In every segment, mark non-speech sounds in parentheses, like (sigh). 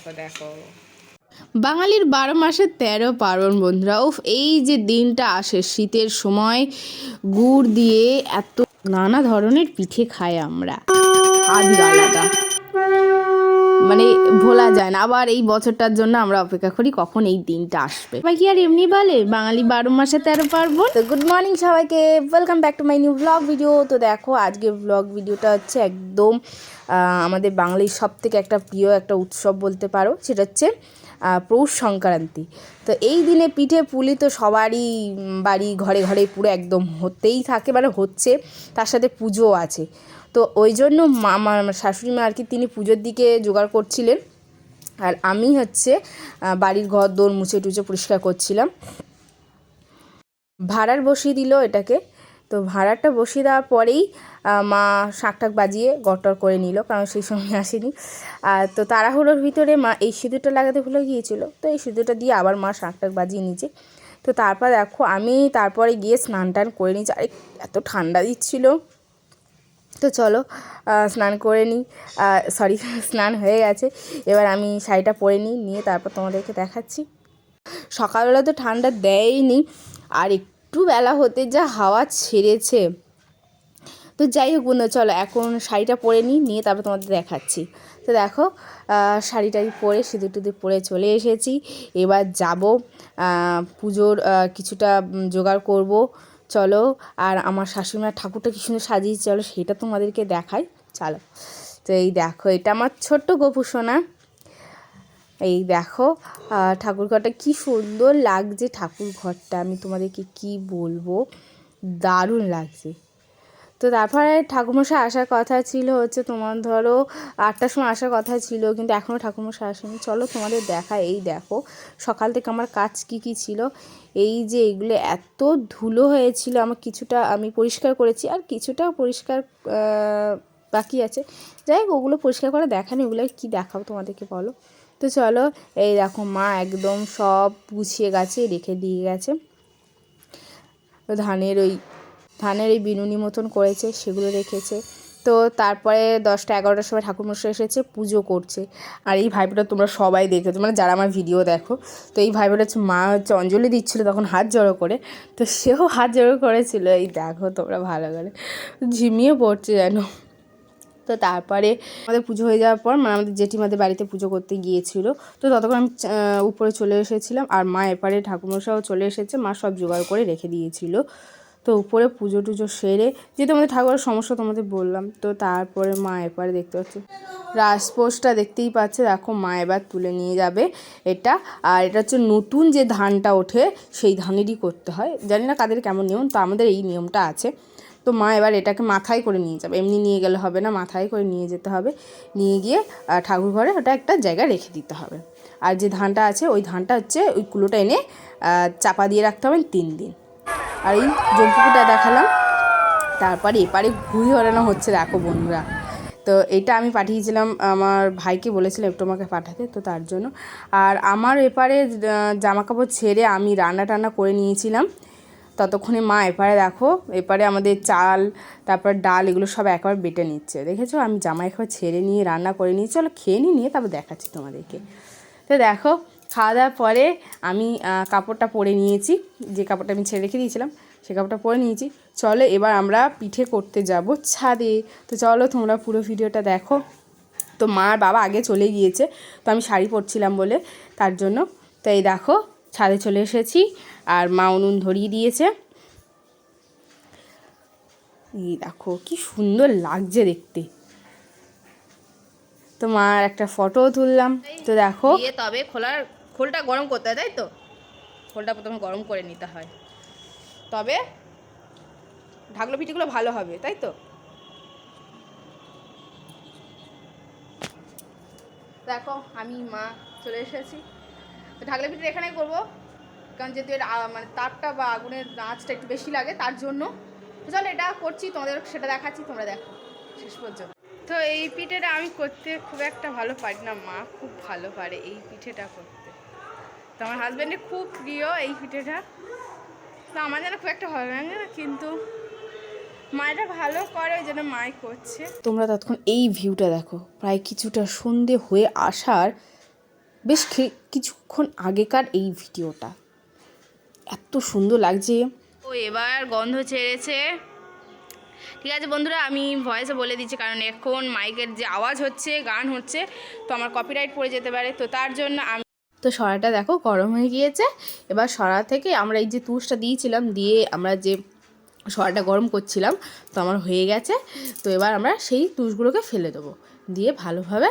দেখো দেখো। বাঙালির বারো মাসে তেরো পার্বণ বন্ধুরা উফ এই যে দিনটা আসে শীতের সময় গুড় দিয়ে এত নানা ধরনের পিঠে খাই আমরা। আদি আলাদা। মানে ভোলা যায় না। আবার এই বছরটার জন্য আমরা অপেক্ষা করি কখন এই দিনটা আসবে। সবাই কি আর এমনি বলে? বাঙালি বারো মাসে তেরো পার্বণ। তো গুড মর্নিং সবাইকে। Welcome back to my new blog video তো দেখো আজকে ব্লগ ভিডিওটা হচ্ছে একদম আমাদের বাঙালির সব থেকে একটা প্রিয় একটা উৎসব বলতে পারো। সেটা হচ্ছে পৌষ সংক্রান্তি। তো এই দিনে পিঠে পুলি তো সবারই বাড়ি ঘরে ঘরে পুরো একদম হতেই থাকে মানে হচ্ছে তার সাথে পুজোও আছে। তো ওই জন্য মা আমার শাশুড়ি মা আর কি তিনি পুজোর দিকে জোগাড় করছিলেন। আর আমি হচ্ছে বাড়ির ঘর দোর মুছে টুছে পরিষ্কার করছিলাম। ভাড়ার বসিয়ে দিল এটাকে। তো ভাড়াটা বসিয়ে দেওয়ার পরেই মা শাক টাক বাজিয়ে গটর করে নিল, কারণ সেই সময় আসেনি। আর তো তাড়াহুড়োর ভিতরে মা এই সিঁদুরটা লাগাতে ভুলে গিয়েছিল। তো এই সিঁদুরটা দিয়ে আবার মা শাক টাক বাজিয়ে নিয়েছে তো তারপর দেখো, আমি তারপরে গিয়ে স্নান টান করে নিয়েছি। আরে, এত ঠান্ডা দিচ্ছিল। তো চলো স্নান করে নিই। সরি (laughs) স্নান হয়ে গেছে। এবার আমি শাড়িটা পরে নিই, নিয়ে তারপর তোমাদেরকে দেখাচ্ছি। সকালবেলা তো ঠান্ডা দেয়নি, আর একটু বেলা হতে যা হাওয়া ছেড়েছে। তো যাই হোক বন্ধু, চলো এখন শাড়িটা পরে নিই, নিয়ে তারপর তোমাদের দেখাচ্ছি। তো দেখো শাড়িটাই পরে সিঁদুর টুদুর পরে চলে এসেছি। এবার যাব পুজোর কিছুটা জোগাড় করব। চলো, আর আমার শাশুড়িমার ঠাকুরটা কি সুন্দর সাজিয়েছে, চলো সেটা তোমাদেরকে দেখাই। চলো। তো এই দেখো, এটা আমার ছোট্ট গোপু সোনা। এই দেখো ঠাকুর ঘরটা কি সুন্দর লাগছে ঠাকুর ঘরটা, আমি তোমাদেরকে কি বলব? দারুণ লাগছে। তো তারপরে ঠাকুরমশাই আসার কথা ছিল হচ্ছে তোমার ধরো আটটার সময় আসার কথা ছিল, কিন্তু এখনও ঠাকুরমশাই আসেনি। চলো তোমাদের দেখা এই দেখো, সকাল থেকে আমার কাজ কি কি ছিল? এই যে এগুলো এত ধুলো হয়েছিল, আমার কিছুটা আমি পরিষ্কার করেছি, আর কিছুটা পরিষ্কার বাকি আছে। যাই হোক, ওগুলো পরিষ্কার করে দেখানি, ওগুলো কি দেখাবো তোমাদেরকে বলো? তো চলো, এই দেখো মা একদম সব গুছিয়ে গেছে, রেখে দিয়ে গেছে। ধানের ওই, ধানের এই বিনুনি মতন করেছে, সেগুলো রেখেছে। তো তারপরে দশটা এগারোটার সময় ঠাকুরমশাই এসেছে, পুজো করছে। আর এই ভাইবোটা তোমরা সবাই দেখেছ মানে যারা আমার ভিডিও দেখো, তো এই ভাইবোটা হচ্ছে মা হচ্ছে অঞ্জলি দিচ্ছিল তখন হাত জড়ো করে, তো সেও হাত জড়ো করেছিল, এই দেখো তোমরা ভালো করে ঝিমিয়ে পড়ছে যেন। তো তারপরে আমাদের পুজো হয়ে যাওয়ার পর মানে আমাদের জেঠিমাদের বাড়িতে পুজো করতে গিয়েছিল। তো ততক্ষণ আমি উপরে চলে এসেছিলাম, আর মা এপারে ঠাকুমশাও চলে এসেছে, মা সব জোগাড় করে রেখে দিয়েছিল। তো উপরে পুজো টুজো সেরে যেহেতু আমাদের ঠাকুরের সমস্যা তোমাদের বললাম, তো তারপরে মা এপারে দেখতে পাচ্ছি। রাজপোষটা দেখতেই পাচ্ছে, দেখো মা এবার তুলে নিয়ে যাবে এটা। আর এটা হচ্ছে নতুন যে ধানটা ওঠে, সেই ধানেরই করতে হয়। জানি না কাদের কেমন নিয়ম, তো আমাদের এই নিয়মটা আছে। তো মা এবার এটাকে মাথায় করে নিয়ে যাবে। এমনি নিয়ে গেলে হবে না, মাথায় করে নিয়ে যেতে হবে। নিয়ে গিয়ে ঠাকুর ঘরে ওটা একটা জায়গায় রেখে দিতে হবে। আর যে ধানটা আছে, ওই ধানটা হচ্ছে ওই কুলোটা এনে চাপা দিয়ে রাখতে হবে তিন দিন। আর এই জম্পুকুটা দেখালাম। তারপরে এপারে ঘুড়ি ওড়ানো হচ্ছে, দেখো বন্ধুরা। তো এটা আমি পাঠিয়েছিলাম, আমার ভাইকে বলেছিলাম একটু আমাকে পাঠাতে, তো তার জন্য। আর আমার এপারে জামা কাপড় ছেড়ে আমি রান্না টান্না করে নিয়েছিলাম। ততক্ষণে মা এপারে দেখো, এপারে আমাদের চাল, তারপর ডাল, এগুলো সব একবার বেটে নিচ্ছে। দেখেছ? আমি জামা একবার ছেড়ে নিয়ে রান্না করে নিয়ে, চলো খেয়ে নিয়ে তারপর দেখাচ্ছি তোমাদেরকে। তো দেখো খাওয়া দাওয়ার পরে আমি কাপড়টা পরে নিয়েছি। যে কাপড়টা আমি ছেড়ে রেখে দিয়েছিলাম, সে কাপড়টা পরে নিয়েছি। চলো এবার আমরা পিঠে করতে যাব ছাদে। তো চলো তোমরা পুরো ভিডিওটা দেখো। তো মা আর বাবা আগে চলে গিয়েছে, তো আমি শাড়ি পরছিলাম বলে তার জন্য। তো এই দেখো, ছাদে চলে এসেছি আর মা উনুন ধরিয়ে দিয়েছে। এই দেখো, কি সুন্দর লাগছে দেখতে। তো মার একটা ফটো তুললাম। তো দেখো তবে খোলার খোলটা গরম করতে হয়, তাই তো? খোলটা প্রথমে গরম করে নিতে হয়। তবে ঢাকলো পিঠিগুলো ভালো হবে, তাই তো? দেখো, আমি, মা চলে এসেছি। তো ঢাকলে পিঠে এখানেই করব, কারণ যেহেতু এর মানে তাপটা বা আগুনের আঁচটা একটু বেশি লাগে, তার জন্য। চলো, এটা করছি, তোমাদের সেটা দেখাচ্ছি, তোমরা দেখো, শেষ পর্যন্ত। তো এই পিঠেটা আমি করতে খুব একটা ভালো পারি না, মা খুব ভালো পারে এই পিঠেটা করতে। তো আমার হাজব্যান্ডের খুব প্রিয় এই পিঠেটা। তো আমার যেন খুব একটা ভালো লাগে না কিন্তু মায়েরা ভালো করে ওই জন্য মাই করছে। তোমরা ততক্ষণ এই ভিউটা দেখো। প্রায় কিছুটা সন্ধে হয়ে আসার বেশ কিছুক্ষণ আগেকার এই ভিডিওটা। এত সুন্দর লাগছে। ও এবার গন্ধ ছেড়েছে। ঠিক আছে বন্ধুরা আমি ভয়েসে বলে দিচ্ছি কারণ এখন মাইকের যে আওয়াজ হচ্ছে গান হচ্ছে তো আমার কপিরাইট পড়ে যেতে পারে। তো তার জন্য আমি তো সরাটা দেখো গরম হয়ে গিয়েছে। এবার সরা থেকে আমরা এই যে তুষটা দিয়েছিলাম, দিয়ে আমরা যে সরাটা গরম করছিলাম, তো আমার হয়ে গেছে। তো এবার আমরা সেই তুষগুলোকে ফেলে দেবো। দিয়ে ভালোভাবে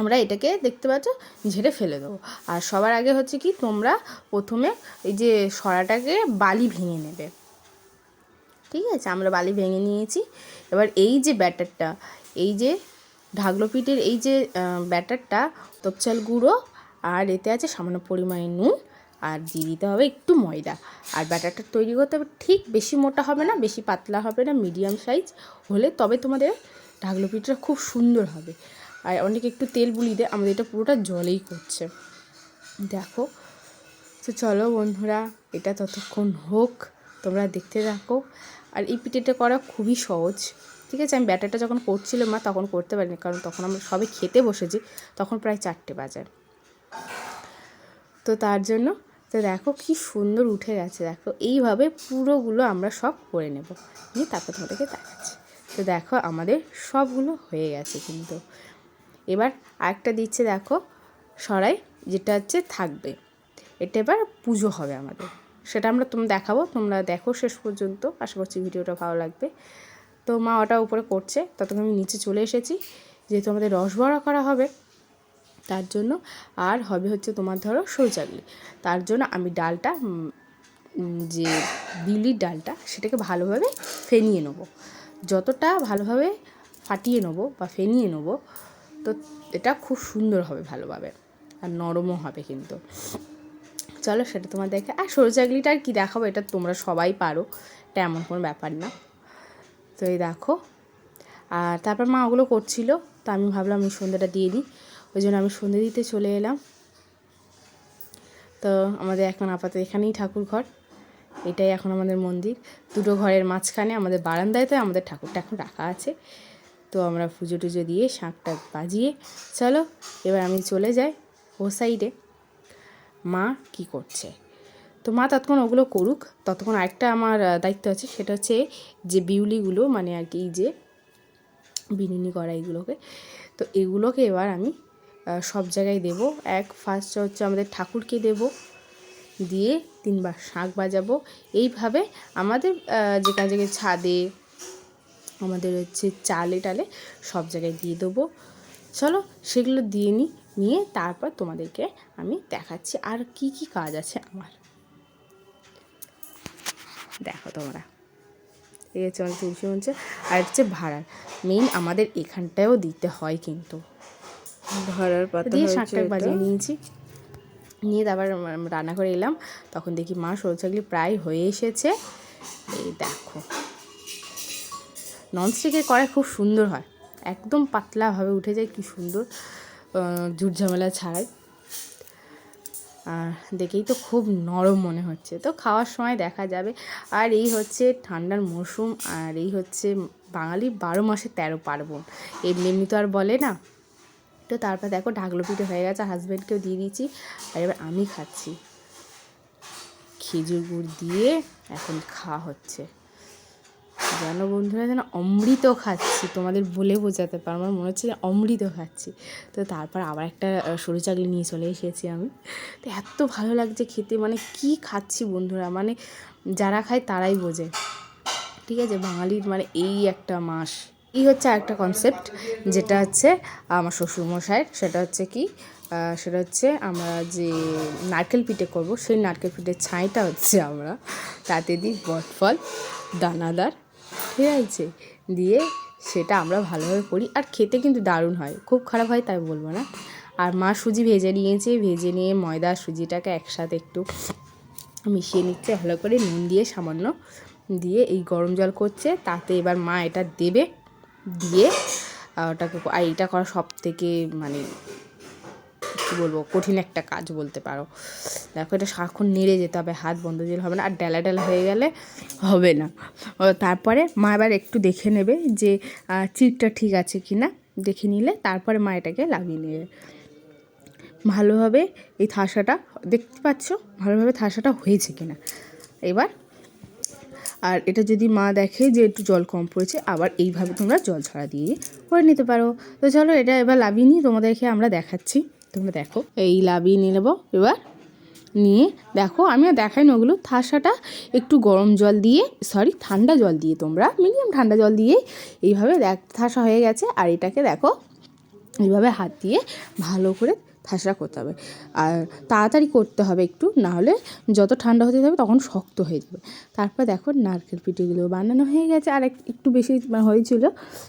আমরা এটাকে দেখতে পাচ্ছ, ঝেড়ে ফেলে দেবো। আর সবার আগে হচ্ছে কি, তোমরা প্রথমে এই যে সরাটাকে বালি ভেঙে নেবে। ঠিক আছে, আমরা বালি ভেঙে নিয়েছি। এবার এই যে ব্যাটারটা, এই যে ঢাকলো পিঠের এই যে ব্যাটারটা, তপচাল গুঁড়ো আর এতে আছে সামান্য পরিমাণে নুন আর দিয়ে দিতে হবে একটু ময়দা। আর ব্যাটারটা তৈরি করতে হবে ঠিক বেশি মোটা হবে না, বেশি পাতলা হবে না, মিডিয়াম সাইজ হলে তবে তোমাদের ঢাকলো পিঠটা খুব সুন্দর হবে। আর অনেকে একটু তেল বুলিয়ে দেয়, আমাদের এটা পুরোটা জলেই করছে। দেখো, তো চলো বন্ধুরা, এটা ততক্ষণ হোক, তোমরা দেখতে থাকো। আর এই পিঠেটা করা খুবই সহজ, ঠিক আছে? আমি ব্যাটারটা যখন করছিলাম মা, তখন করতে পারিনি, কারণ তখন আমরা সবে খেতে বসেছি, তখন প্রায় চারটে বাজে। তো তার জন্য, তো দেখো কি সুন্দর উঠে গেছে, দেখো। এইভাবে পুরোগুলো আমরা সব করে নেব। নিয়ে তারপর তোমাদেরকে দেখাচ্ছি। তো দেখো আমাদের সবগুলো হয়ে গেছে কিন্তু। এবার আরেকটা দিচ্ছে দেখো, সরাই, যেটা হচ্ছে থাকবে। এটা এবার পুজো হবে আমাদের। সেটা আমরা তোমরা দেখাবো। তোমরা দেখো শেষ পর্যন্ত। আশা করছি ভিডিওটা ভালো লাগবে। তো মা ওটা উপরে করছে। ততক্ষণ আমি নিচে চলে এসেছি। যেহেতু আমাদের রস বড়া করা হবে তার জন্য আর হবে হচ্ছে তোমার ধরো সৌচাগলি তার জন্য আমি ডালটা যে বিউলির ডালটা সেটাকে ভালোভাবে ফেনিয়ে নেব। যতটা ভালোভাবে ফাটিয়ে নেব বা ফেনিয়ে নেব, তো এটা খুব সুন্দর হবে ভালোভাবে আর নরমও হবে কিন্তু। চলো সেটা তোমার দেখে, আর সরু চাকলিটা আর কি দেখাবো এটা তোমরা সবাই পারো, এটা এমন কোনো ব্যাপার না। তো এই দেখো, আর তারপর মা ওগুলো করছিল, তো আমি ভাবলাম আমি সন্ধ্যাটা দিয়ে দিই। ওই জন্য আমি সন্ধে দিতে চলে এলাম। তো আমাদের এখন আপাতত এখানেই ঠাকুর ঘর। এটাই এখন আমাদের মন্দির। দুটো ঘরের মাঝখানে আমাদের বারান্দায় তো আমাদের ঠাকুরটা এখন রাখা আছে। তো আমরা পুজো টুজো দিয়ে শাঁখটা বাজিয়ে চলো, এবার আমি চলে যাই ও সাইডে। মা কি করছে? তো মা ততক্ষণ ওগুলো করুক। ততক্ষণ আরেকটা আমার দায়িত্ব আছে। সেটা হচ্ছে যে বিউলিগুলো মানে আর কি যে বিনুনি করা এগুলোকে তো এগুলোকে এবার আমি সব জায়গায় দেব। এক ফার্স্ট হচ্ছে আমাদের ঠাকুরকে দেব। দিয়ে তিনবার শাঁখ বাজাবো। এইভাবে আমাদের আহ, যে কাজে ছাদে আমাদের হচ্ছে চালে টালে সব জায়গায় দিয়ে দেবো। চলো সেগুলো দিয়ে নিই নিয়ে তারপর তোমাদেরকে আমি দেখাচ্ছি আর কি কি কাজ আছে আমার। দেখো তোমরা। এই হচ্ছে আমাদের তুলসী মঞ্চ আর হচ্ছে ভাড়ার। মেইন আমাদের এখানটায়ও দিতে হয় কিন্তু। ভাড়ার পাতা দিয়ে শাকটাক বাজিয়ে নিয়েছি। নিয়ে তারপর রান্না করে এলাম। তখন দেখি মা সরু চাকলি প্রায় হয়ে এসেছে। এই দেখো। ননস্টিকের কড়াই খুব সুন্দর হয়। একদম পাতলাভাবে উঠে যায় কি সুন্দর আহ, ঝুট ঝামেলা ছাড়াই। আর দেখেই তো খুব নরম মনে হচ্ছে। তো খাওয়ার সময় দেখা যাবে। আর এই হচ্ছে ঠান্ডার মরশুম আর এই হচ্ছে বাঙালি বারো মাসে তেরো পার্বণ। এমনি এমনি তো আর বলে না তো তারপর দেখো ঢাকলো পিঠে হয়ে গেছে হাজব্যান্ডকেও দিয়ে দিয়েছি। আর এবার আমি খাচ্ছি। খেজুর গুড় দিয়ে এখন খাওয়া হচ্ছে। যেন বন্ধুরা, যেন অমৃত খাচ্ছি, তোমাদের বলে বোঝাতে পারো, আমার মনে হচ্ছে যে অমৃত খাচ্ছি। তো তারপর আবার একটা সরু চাকলি নিয়ে চলে এসেছি আমি। তো এত ভালো লাগছে খেতে মানে কি খাচ্ছি বন্ধুরা মানে যারা খায় তারাই বোঝে। ঠিক আছে, বাঙালির মানে এই একটা মাস। এই হচ্ছে একটা কনসেপ্ট যেটা হচ্ছে আমার শ্বশুরমশাইয়ের, সেটা হচ্ছে কি সেটা হচ্ছে আমরা যে নারকেল পিঠে করব, সেই নারকেল পিঠের ছাইটা হচ্ছে আমরা তাতে দিই বটফল, দানাদার, ঠিক আছে? দিয়ে সেটা আমরা ভালোভাবে করি, আর খেতে কিন্তু দারুণ হয়, খুব খারাপ হয় তাই বলব না। আর মা সুজি ভেজে নিয়েছে, ভেজে নিয়ে ময়দা, সুজিটাকে একসাথে একটু মিশিয়ে নিচ্ছে, ভালো করে নুন দিয়ে সামান্য দিয়ে এই গরম জল করছে, তাতে এবার মা এটা দেবে দিয়ে ওটাকে আর এটা করা সব থেকে মানে কী বলব, কঠিন একটা কাজ বলতে পারো। দেখো, এটা সারাক্ষণ নেড়ে যেতে হবে, হাত বন্ধ দিলে হবে না, আর ডেলা ডেলা হয়ে গেলে হবে না। তারপরে মা এবার একটু দেখে নেবে যে চিটটা ঠিক আছে কি না, দেখে নিলে তারপরে মা এটাকে লাগিয়ে নেবে। ভালোভাবে এই থাসাটা দেখতে পাচ্ছ? ভালোভাবে থাসাটা হয়েছে কিনা এবার আর এটা যদি মা দেখে যে একটু জল কম পড়েছে, আবার এইভাবে তোমরা জল ছড়া দিয়ে করে নিতে পারো। তো চলো এটা এবার লাভিয়ে নিয়ে তোমাদেরকে আমরা দেখাচ্ছি। তোমরা দেখো, এই লাভিয়ে নিয়ে নেব এবার। নিয়ে দেখো, আমি আর দেখাই না ওগুলো। থাসাটা একটু গরম জল দিয়ে সরি ঠান্ডা জল দিয়ে তোমরা মিনিমাম ঠান্ডা জল দিয়ে এইভাবে দেখ, থাসা হয়ে গেছে। আর এটাকে দেখো, এইভাবে হাত দিয়ে ভালো করে থাসা করতে হবে। আর তাড়াতাড়ি করতে হবে একটু না হলে যত ঠান্ডা হতে যাবে তখন শক্ত হয়ে যাবে। তারপর দেখো নারকেল পিঠেগুলো বানানো হয়ে গেছে। আর এক- একটু বেশি হয়েছিল,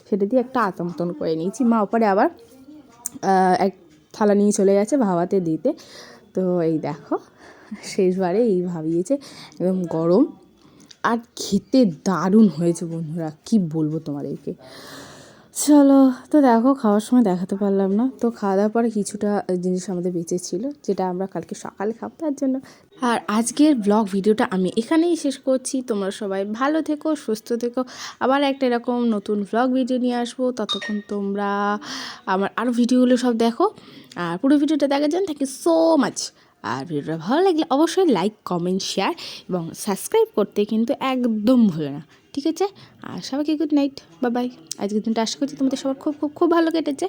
সেটা দিয়ে একটা আতা মতন করে নিয়েছি। মা ওপরে আবার এক থালা নিয়ে চলে গেছে ভাবাতে দিতে। তো এই দেখো, শেষবারে এই ভাবিয়েছে, একদম গরম। আর খেতে দারুণ হয়েছে বন্ধুরা, কি বলব তোমাদেরকে। চলো, তো দেখো, খাওয়ার সময় দেখাতে পারলাম না। তো খাওয়া দাওয়ার পরে কিছুটা জিনিস আমাদের বেঁচে ছিল, যেটা আমরা কালকে সকালে খাব, তার জন্য। আর আজকের ব্লগ ভিডিওটা আমি এখানেই শেষ করছি। তোমরা সবাই ভালো থেকো, সুস্থ থেকো। আবার একটা এরকম নতুন ব্লগ ভিডিও নিয়ে আসব। ততক্ষণ তোমরা আমার আরও ভিডিওগুলো সব দেখো। আর পুরো ভিডিওটা দেখার জন্য থ্যাংক ইউ সো মাচ আর ভিডিওটা ভালো লাগলে অবশ্যই লাইক কমেন্ট শেয়ার এবং সাবস্ক্রাইব করতে কিন্তু একদম ভুলো না। ঠিক আছে আর সবাইকে গুড নাইট বা বাই আজকের দিনটা আশা করছি তোমাদের সবার খুব খুব খুব ভালো কেটেছে।